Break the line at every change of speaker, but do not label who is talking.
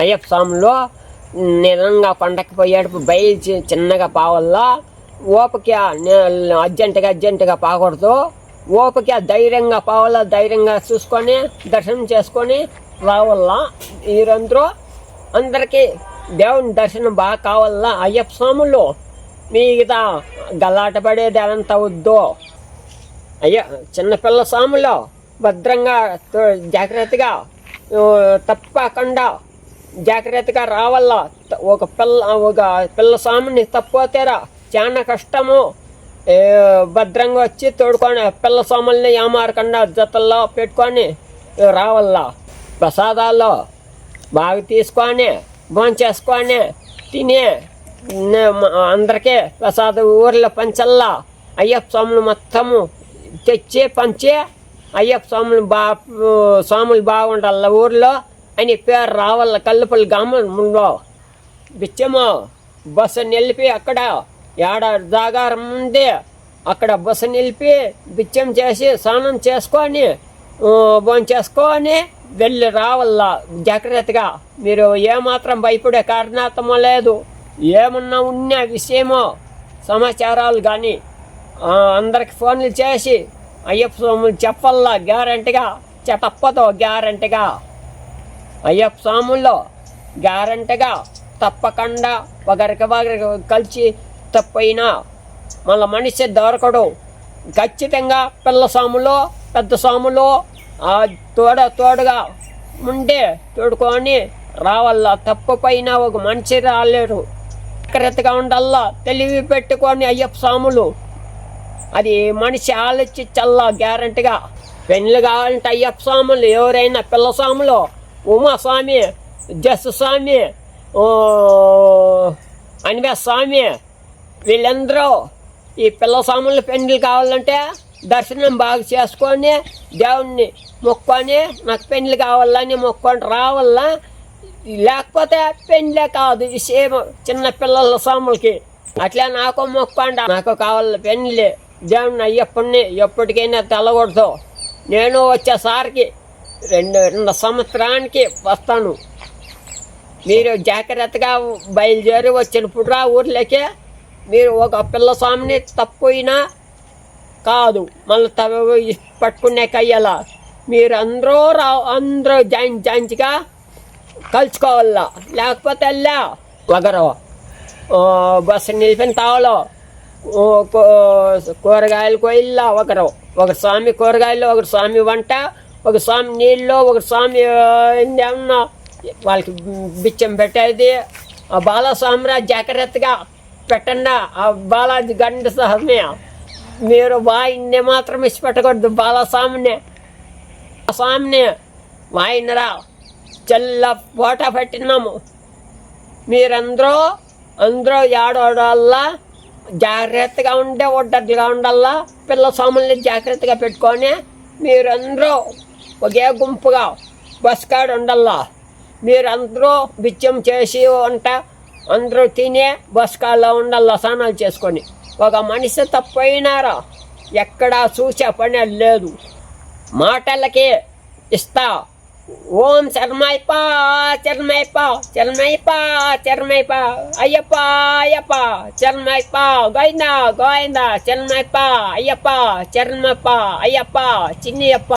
అయ్యప్ప స్వామిలో నిజంగా కొండకి పోయేటప్పుడు బయలు చిన్నగా పావల్లా ఓపిక అర్జెంటుగా అర్జెంటుగా పాకూడదు. ఓపిక ధైర్యంగా పావాలా ధైర్యంగా చూసుకొని దర్శనం చేసుకొని రావాలా మీరందరూ అందరికీ దేవుని దర్శనం బాగా కావాలా? అయ్యప్ప స్వాములు మిగతా గలాట పడేది అదంతా వద్దు. అయ్యా చిన్నపిల్ల స్వాములు భద్రంగా జాగ్రత్తగా తప్పకుండా జాగ్రత్తగా రావాలా ఒక పిల్ల ఒక పిల్ల స్వామిని తప్పితేరా చాలా కష్టము. భద్రంగా వచ్చి తోడుకొని పిల్ల సాముల్ని ఏమారకుండా జతల్లో పెట్టుకొని రావాలా ప్రసాదాల్లో బాగా తీసుకొని భోంచేసుకొని తిని అందరికీ ప్రసాద ఊర్లో పంచల్లా. అయ్యప్ప స్వాములు మొత్తము తెచ్చి పంచి అయ్యప్ప స్వాములు బా స్వాములు బాగుండాల ఊర్లో. అని పేరు రావాల కల్లుపల్లి గ్రామంలో బిచ్చమో బస్సు నిలిపి అక్కడ ఏడాది దాగారం ఉంది అక్కడ బస్సు నిలిపి బిచ్చం చేసి స్నానం చేసుకొని భోజనం చేసుకొని వెళ్ళి రావాల. జాగ్రత్తగా. మీరు ఏమాత్రం భయపడే కారణాతమో లేదు. ఏమన్నా ఉన్న విషయమో సమాచారాలు కానీ అందరికి ఫోన్లు చేసి అయ్యప్ప స్వాములు చెప్పల్లా గ్యారంటీగా? చెప్పతో గ్యారంటీగా. అయ్యప్ప స్వాముల్లో గ్యారంటీగా తప్పకుండా ఒకరికి ఒకరికి కలిసి తప్పైనా మళ్ళీ మనిషి దొరకడు. ఖచ్చితంగా పిల్ల స్వాములో పెద్ద స్వాములో ఆ తోడ తోడుగా ఉండే తోడుకొని రావాల తప్పపైన ఒక మనిషి రాలేరు జాగ్రత్తగా ఉండల్లా తెలివి పెట్టుకొని అయ్యప్ప స్వాములు. అది మనిషి ఆలోచించల్లా గ్యారంటీగా. పెళ్ళి కావాలంటే అయ్యప్ప స్వాములు ఎవరైనా పిల్ల స్వాములు ఉమాస్వామి స్వామి స్వామి స్వామి వీళ్ళందరూ ఈ పిల్ల స్వాముల పెండ్లు కావాలంటే దర్శనం బాగా చేసుకొని దేవుణ్ణి మొక్కొని నాకు పెండ్లు కావాలని మొక్కొని రావాలా. లేకపోతే పెండ్లే కాదు విషయం సేమ్ చిన్న పిల్లల స్వాములకి అట్లా నాకు మొక్కండి నాకు కావాలి పెళ్ళి దేవుణ్ణి అయ్యప్పని ఎప్పటికైనా తెల్లకూడదు నేను వచ్చేసారికి రెండు రెండు సంవత్సరానికి వస్తాను. మీరు జాగ్రత్తగా బయలుదేరి వచ్చినప్పుడు రా ఊర్లోకి మీరు ఒక పిల్ల స్వామిని తప్పైనా కాదు మళ్ళీ తవ పట్టుకునే కయ్యలా. మీరు అందరూ రా అందరూ జాయిన్ జాయించిగా కలుసుకోవాలా లేకపోతే వెళ్ళా ఒకరు బస్సు నిలిపిన తావలో ఓ, కూరగాయలు కొయ్యిల్లా ఒకరు ఒక స్వామి కూరగాయలు ఒక స్వామి వంట ఒక స్వామి నీళ్ళు ఒక స్వామి ఏమన్నా వాళ్ళకి బిచ్చం పెట్టేది. ఆ బాలస్వామిరా జాగ్రత్తగా పెట్టండి. ఆ బాలాజీ గండ స్వామి మీరు వాయిని మాత్రం ఇచ్చిపెట్టకూడదు బాలస్వామిని. ఆ స్వామిని వాయినరా చల్ల పోట పెట్టినాము. మీరందరూ అందరూ ఏడవడల్లా జాగ్రత్తగా ఉండే ఒడ్డగా ఉండల్లా పిల్ల స్వాముల్ని జాగ్రత్తగా పెట్టుకొని మీరందరూ ఒకే గుంపుగా బస్కాడు ఉండల్లా మీరందరూ బిచ్చం చేసి వంట అందరూ తినే బస్ కాడలో ఉండల్లా స్నానాలు చేసుకొని. ఒక మనిషి తప్పైనారా? ఎక్కడా చూసే పని లేదు. మాటలకి ఇస్తా. ఓం శర్మైపా చర్మైపా చర్మైపా చర్మైపా అయ్యప్ప అయ్యప్ప చర్మైపా గోయిందా గోయిందా చర్మైపా అయ్యప్ప చర్మప్ప అయ్యప్ప చిన్నయ్యప్ప.